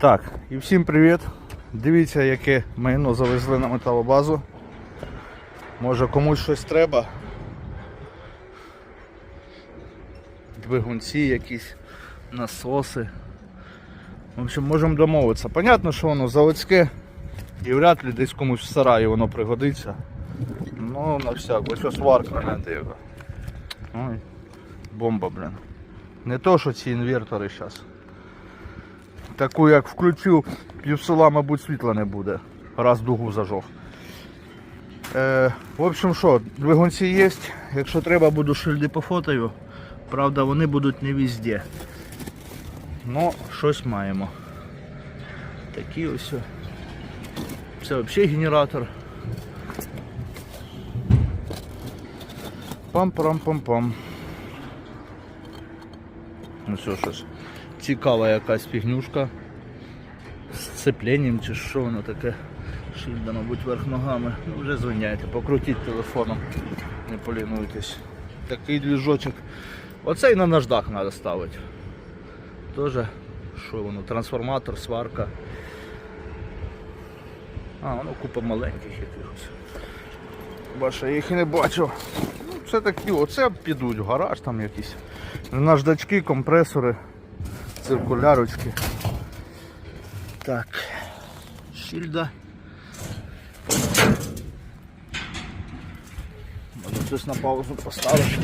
Так, і всім привіт. Дивіться, яке майно завезли на металобазу. Може комусь щось треба. Двигунці якісь, насоси. В общем, можемо домовитися. Понятно, що воно заводське і вряд ли десь комусь в сараї воно пригодиться. Ну, на всяк, ось сварка, гляньте яка. Ой, бомба, блін. Не то, що ці інвертори зараз. Таку як включив, пів села, мабуть, світла не буде. Раз дугу зажов. Е, в общем, що, двигунці є. Якщо треба, буду шильди пофотою. Правда, вони будуть не везде. Ну, щось маємо. Такі ось. Це взагалі генератор. Пам-парам-пам-пам. Ну що щось. Цікава якась фігнюшка. З цепленням чи що воно таке. Шильда, мабуть, верх ногами. Ну, вже звиняйте, покрутіть телефоном, не полінуйтесь. Такий двіжочок. Оцей на наждак треба ставити. Тоже, що воно, трансформатор, сварка. А, воно купа маленьких якихось. Баша, я їх і не бачу. Це такі, оце підуть в гараж там якісь. Наждачки, компресори, циркулярочки. Так. Шильда. Може щось на паузу поставити.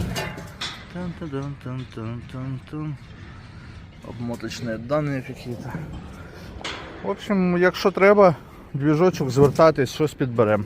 Обмоточні дані какие-то. В общем, якщо треба, двіжочок звертатись, щось підберемо.